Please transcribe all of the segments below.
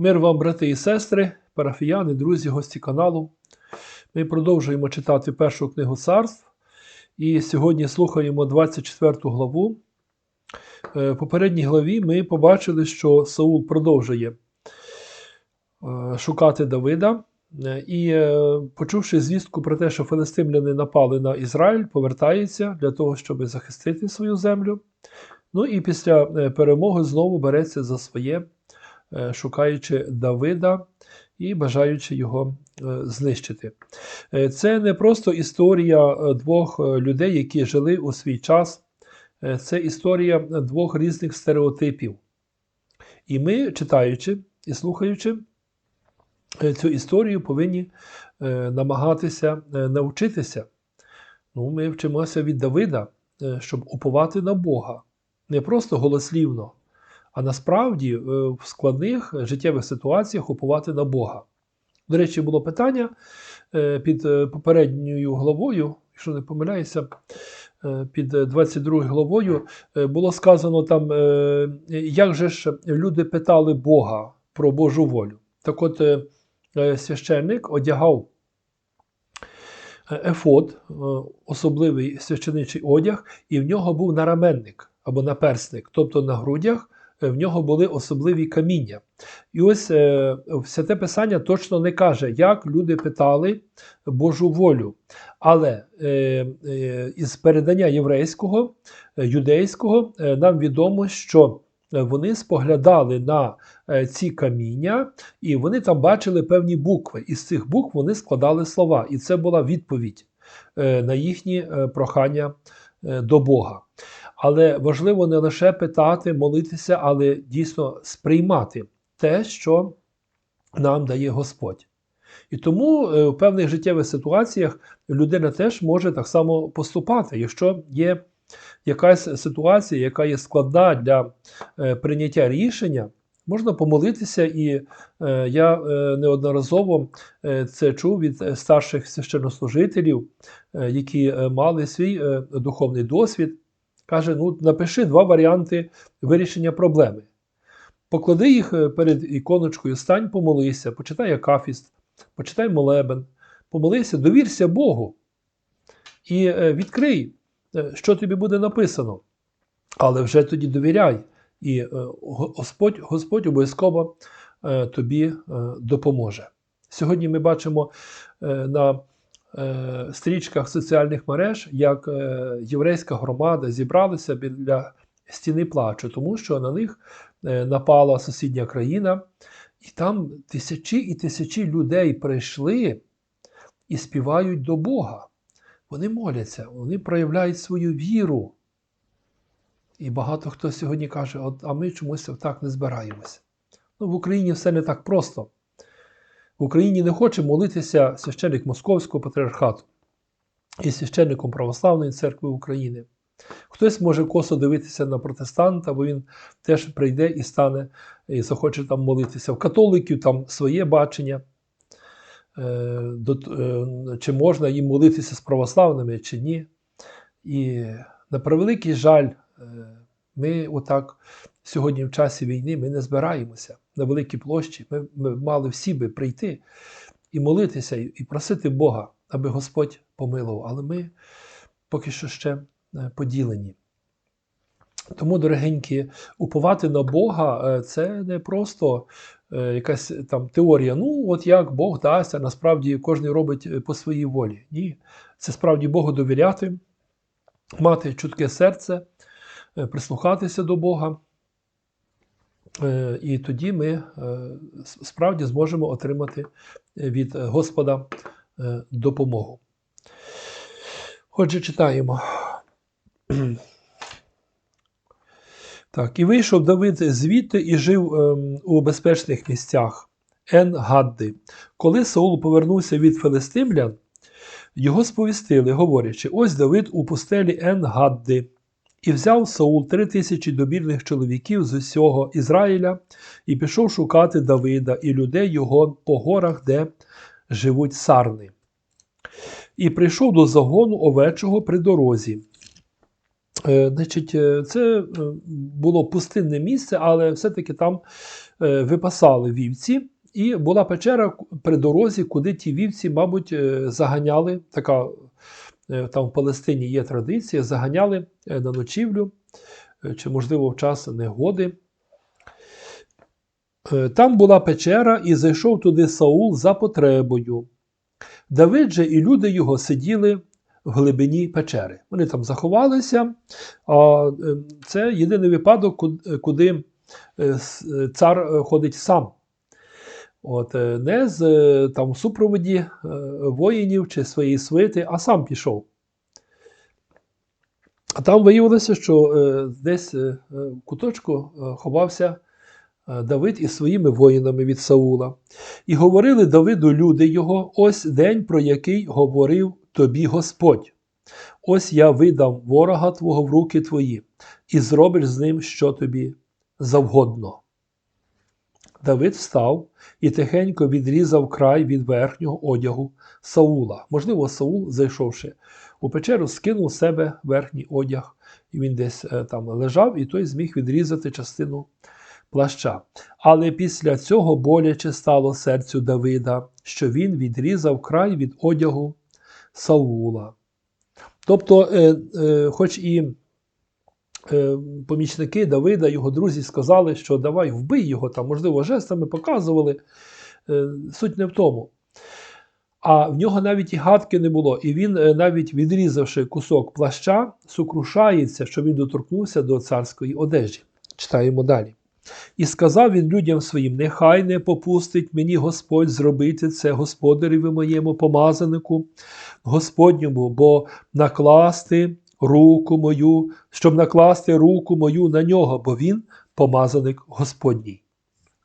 Мир вам, брати і сестри, парафіяни, друзі, гості каналу. Ми продовжуємо читати першу книгу царств. І сьогодні слухаємо 24 главу. Е, В попередній главі ми побачили, що Саул продовжує е, шукати Давида. Е, І, почувши звістку про те, що филистимляни напали на Ізраїль, повертається для того, щоб захистити свою землю. Ну і після перемоги знову береться за своє, шукаючи Давида і бажаючи його е, знищити. Е, Це не просто історія е, двох е, людей, які жили у свій час. Е, Це історія двох різних стереотипів. І ми, читаючи і слухаючи е, цю історію, повинні е, намагатися е, навчитися. Ну, ми вчимося від Давида, е, щоб уповати на Бога. Не просто голослівно, а насправді е, в складних життєвих ситуаціях уповати на Бога. До речі, було питання е, під е, попередньою главою, якщо не помиляюся, під е, 22 главою було сказано там, як же ж люди питали Бога про Божу волю. Так от священник одягав е, ефод, е, особливий священичий одяг, і в нього був нараменник або наперсник, тобто на грудях в нього були особливі каміння. І ось е, святе Писання точно не каже, як люди питали Божу волю. Але е, е, із передання єврейського, е, юдейського е, нам відомо, що е, вони споглядали на е, ці каміння, і вони там бачили певні букви. Із цих букв вони складали слова. І це була відповідь е, на їхні е, прохання е, до Бога. Але важливо не лише питати, молитися, але дійсно сприймати те, що нам дає Господь. І тому е, в певних життєвих ситуаціях людина теж може так само поступати, якщо є якась ситуація, яка є складна для е, прийняття рішення. Можна помолитися, і е, я неодноразово це чув від старших священнослужителів, які мали свій духовний досвід. Каже: ну, напиши два варіанти вирішення проблеми. Поклади їх е, перед іконочкою, стань, помолися, почитай акафіст, почитай молебен, помолися, довірся Богу і е, відкрий, е, що тобі буде написано. Але вже тоді довіряй, і Господь, Господь обов'язково тобі допоможе. Сьогодні ми бачимо на е, стрічках соціальних мереж, як е, єврейська громада зібралася біля стіни плачу, тому що на них е, напала сусідня країна, і там тисячі і тисячі людей прийшли і співають до Бога. Вони моляться, вони проявляють свою віру. І багато хто сьогодні каже, а ми чомусь так не збираємося. Ну, в Україні все не так просто. В Україні не хоче молитися священник Московського патріархату і священником Православної церкви України. Хтось може косо дивитися на протестанта, бо він теж прийде і стане і захоче там молитися. В католиків там своє бачення, е, е, чи можна їм молитися з православними, чи ні. І на превеликий жаль, е, ми отак сьогодні в часі війни ми не збираємося на великій площі. Ми, ми мали всі би прийти і молитися, і, просити Бога, аби Господь помилував. Але ми поки що ще е, поділені. Тому, дорогенькі, уповати на Бога е, це не просто е, якась там теорія. Ну, от як Бог дасть, а насправді кожен робить по своїй волі. Ні, це справді Богу довіряти, мати чутке серце, прислухатися до Бога. Е, І тоді ми е, справді зможемо отримати від Господа е, допомогу. Отже, читаємо. Так, і вийшов Давид звідти і жив ем, у безпечних місцях Ен-Гадди. Коли Саул повернувся від филистимлян, його сповістили, говорячи: ось Давид у пустелі Ен-Гадди. І взяв Саул три тисячі добірних чоловіків з усього Ізраїля і пішов шукати Давида і людей його по горах, де живуть сарни. І прийшов до загону овечого при дорозі. Е, Значить, е, це е, було пустинне місце, але все-таки там випасали вівці, і була печера при дорозі, куди ті вівці, мабуть, заганяли. Така там в Палестині є традиція, заганяли е, на ночівлю, е, чи, можливо, в час негоди. Е, Там була печера, і зайшов туди Саул за потребою. Давид же і люди його сиділи в глибині печери. Вони там заховалися. А е, це єдиний випадок, е, куди е, е, цар е, ходить сам. От, е, не з е, там, супроводі е, воїнів чи своєї свити, а сам пішов. А там виявилося, що десь в куточку ховався Давид із своїми воїнами від Саула. І говорили Давиду люди його, ось день, про який говорив тобі Господь. Ось я видам ворога твого в руки твої, і зробиш з ним, що тобі завгодно. Давид встав і тихенько відрізав край від верхнього одягу Саула. Можливо, Саул, зайшовши у печеру, скинув з себе верхній одяг, і він десь е, там лежав, і той зміг відрізати частину плаща. Але після цього боляче стало серцю Давида, що він відрізав край від одягу Саула. Тобто, е, е, хоч і помічники Давида, його друзі сказали, що давай вбий його, там, можливо, жестами показували. Е, суть не в тому. А в нього навіть і гадки не було. І він, е, навіть відрізавши кусок плаща, сокрушається, що він доторкнувся до царської одежі. Читаємо далі. І сказав він людям своїм: Нехай не попустить мені Господь зробити це господареві моєму помазанику, Господньому, бо накласти руку мою, щоб накласти руку мою на нього, бо він помазаник Господній.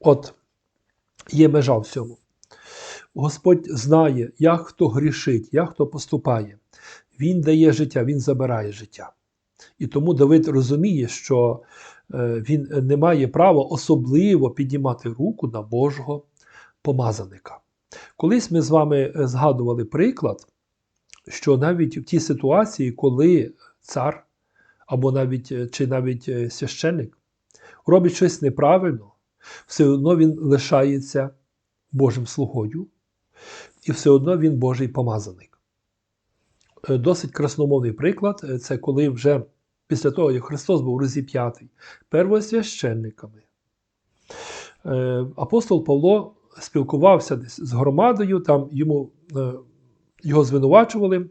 От є межа всьому. Господь знає, як хто грішить, як хто поступає. Він дає життя, він забирає життя. І тому Давид розуміє, що е, він не має права особливо піднімати руку на Божого помазаника. Колись ми з вами е, згадували приклад, що навіть в тій ситуації, коли цар або навіть е, чи навіть е, священник робить щось неправильно, все одно він лишається Божим слугою, і все одно він Божий помазаник. Е, Досить красномовний приклад це коли вже після того, як Христос був розіп'ятий первосвященниками. Апостол Павло спілкувався десь з громадою, там йому, його звинувачували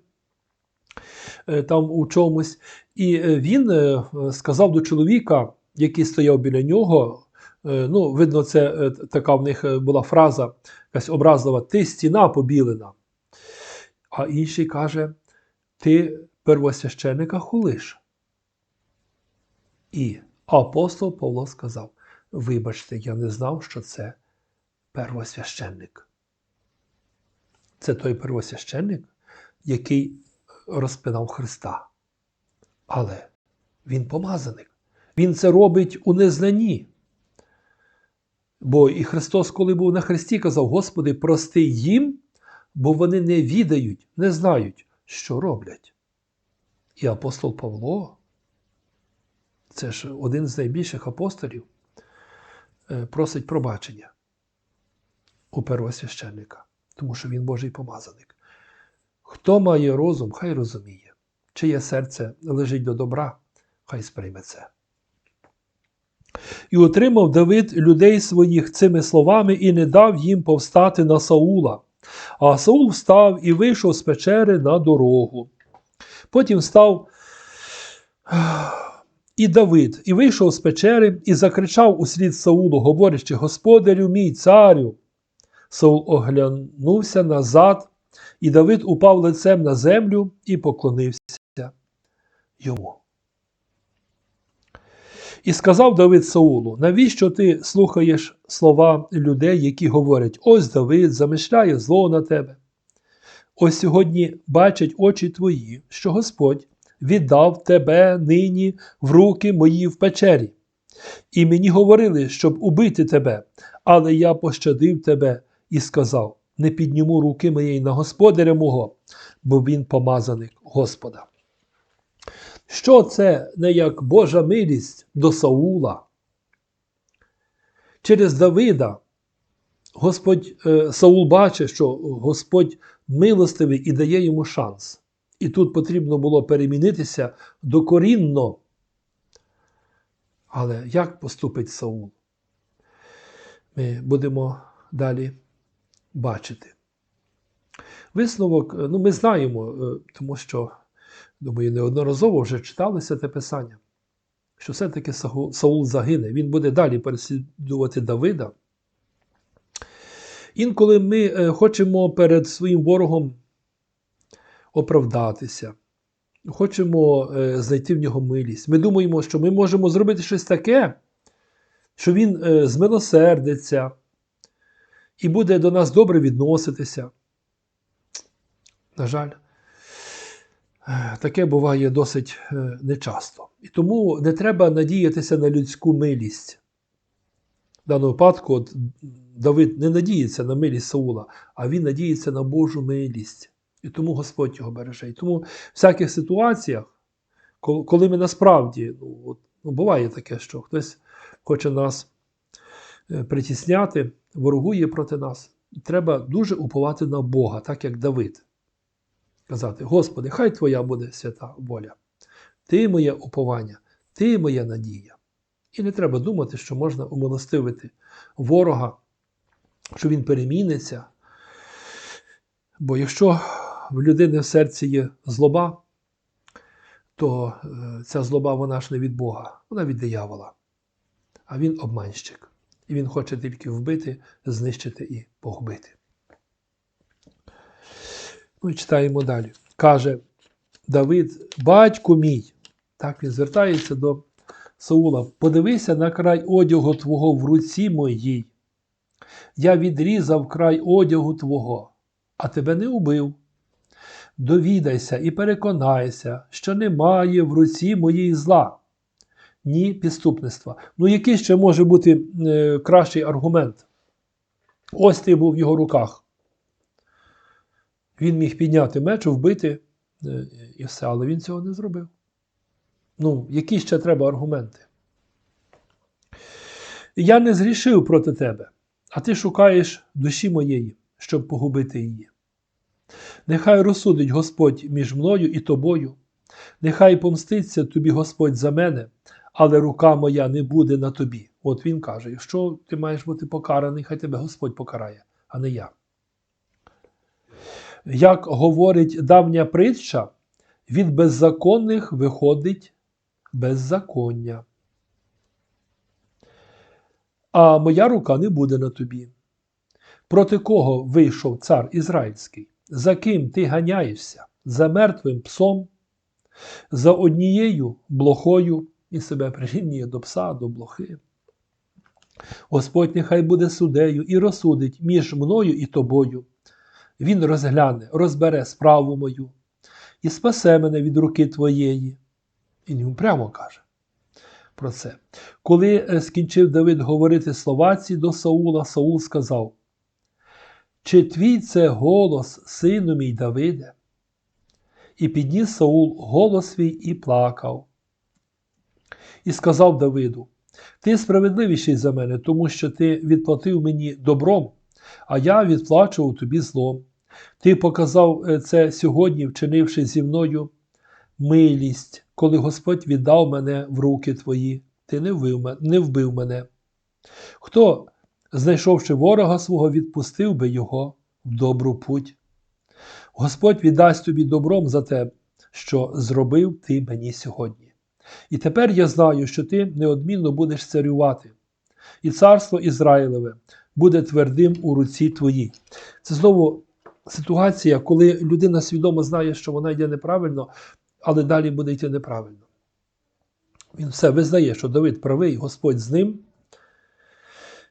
е, там у чомусь. І е, він е, сказав до чоловіка, який стояв біля нього. Ну, видно, це така в них була фраза якась образлива: ти стіна побілена. А інший каже: Ти первосвященика хулиш. І апостол Павло сказав: Вибачте, я не знав, що це первосвященник. Це той первосвященник, який розпинав Христа. Але він помазаник. Він це робить у незнанні. Бо і Христос, коли був на Христі, казав: Господи, прости їм, бо вони не відають, не знають, що роблять. І апостол Павло, це ж один з найбільших апостолів, е, просить пробачення у первосвященника, тому що він Божий помазаник. Хто має розум, хай розуміє, чиє серце лежить до добра, хай сприйме це. І отримав Давид людей своїх цими словами і не дав їм повстати на Саула. А Саул встав і вийшов з печери на дорогу. Потім став і Давид, і вийшов з печери, і закричав услід Саулу, говорячи: Господарю мій царю. Саул оглянувся назад, і Давид упав лицем на землю і поклонився йому. І сказав Давид Саулу: навіщо ти слухаєш слова людей, які говорять: ось Давид замишляє зло на тебе? Ось сьогодні бачать очі твої, що Господь віддав тебе нині в руки мої в печері. І мені говорили, щоб убити тебе, але я пощадив тебе і сказав: не підніму руки моєї на господаря мого, бо він помазаник Господа. Що це не як Божа милість до Саула? Через Давида Господь е, Саул бачить, що Господь милостивий і дає йому шанс. І тут потрібно було перемінитися докорінно. Але як поступить Саул? Ми будемо далі бачити. Висновок, ну, ми знаємо, е, тому що, думаю, неодноразово вже читалося те писання, що все-таки Саул загине, він буде далі переслідувати Давида. Інколи ми е, хочемо перед своїм ворогом оправдатися, хочемо е, знайти в нього милість. Ми думаємо, що ми можемо зробити щось таке, що він е, змилосердиться і буде до нас добре відноситися. На жаль, е, таке буває досить е, нечасто. І тому не треба надіятися на людську милість. В даному випадку от, Давид не надіється на милість Саула, а він надіється на Божу милість. І тому Господь його береже. І тому в всяких ситуаціях, коли ми насправді, ну, от, ну, буває таке, що хтось хоче нас притісняти, ворогує проти нас, треба дуже уповати на Бога, так як Давид. Казати: Господи, хай Твоя буде свята воля. Ти моє уповання, ти моя надія. І не треба думати, що можна умилостивити ворога, що він переміниться. Бо якщо в людини в серці є злоба, то е, ця злоба вона ж не від Бога, вона від диявола. А він обманщик. І він хоче тільки вбити, знищити і погубити. Ну і читаємо далі. Каже Давид, батько мій. Так він звертається до Саула. Подивися на край одягу твого в руці моїй. Я відрізав край одягу твого, а тебе не убив. Довідайся і переконайся, що немає в руці моїй зла, ні підступництва. Ну, який ще може бути е, кращий аргумент? Ось ти був в його руках. Він міг підняти меч, вбити е, і все, але він цього не зробив. Ну, які ще треба аргументи? Я не зрішив проти тебе, а ти шукаєш душі моєї, щоб погубити її. Нехай розсудить Господь між мною і тобою, нехай помститься тобі Господь за мене, але рука моя не буде на тобі. От він каже: якщо ти маєш бути покараний, хай тебе Господь покарає, а не я. Як говорить давня притча, від беззаконних виходить беззаконня. А моя рука не буде на тобі. Проти кого вийшов цар Ізраїльський? За ким ти ганяєшся? За мертвим псом, за однією блохою і себе прирівнює до пса, до блохи. Господь нехай буде судею і розсудить між мною і тобою. Він розгляне, розбере справу мою і спасе мене від руки твоєї. І йому прямо каже про це. Коли е, скінчив Давид говорити слова ці до Саула, Саул сказав: Чи твій це голос, сину мій Давиде? І підніс Саул голос свій і плакав. І сказав Давиду: Ти справедливіший за мене, тому що ти відплатив мені добром, а я відплачував тобі злом. Ти показав е, це сьогодні, вчинивши зі мною милість, коли Господь віддав мене в руки твої, ти не вбив, не вбив мене. Хто, знайшовши ворога свого, відпустив би його в добру путь? Господь віддасть тобі добром за те, що зробив ти мені сьогодні. І тепер я знаю, що ти неодмінно будеш царювати, і царство Ізраїлеве буде твердим у руці твоїй. Це знову ситуація, коли людина свідомо знає, що вона йде неправильно, але далі буде йти неправильно. Він все визнає, що Давид правий, Господь з ним.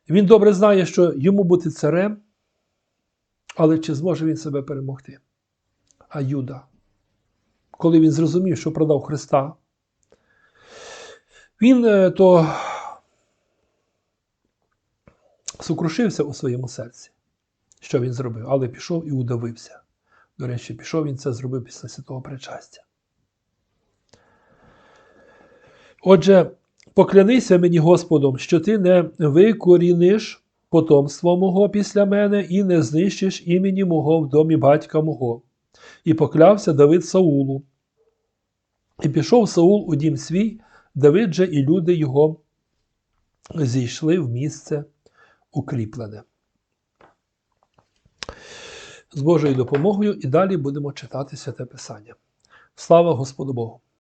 Він добре знає, що йому бути царем, але чи зможе він себе перемогти? А Юда, коли він зрозумів, що продав Христа, він е, то сокрушився у своєму серці, що він зробив, але пішов і удавився. До речі, пішов він це зробив після святого причастя. Отже, поклянися мені Господом, що ти не викоріниш потомство мого після мене і не знищиш імені мого в домі батька мого. І поклявся Давид Саулу. І пішов Саул у дім свій, Давид же і люди його зійшли в місце укріплене. З Божою допомогою і далі будемо читати святе Писання. Слава Господу Богу!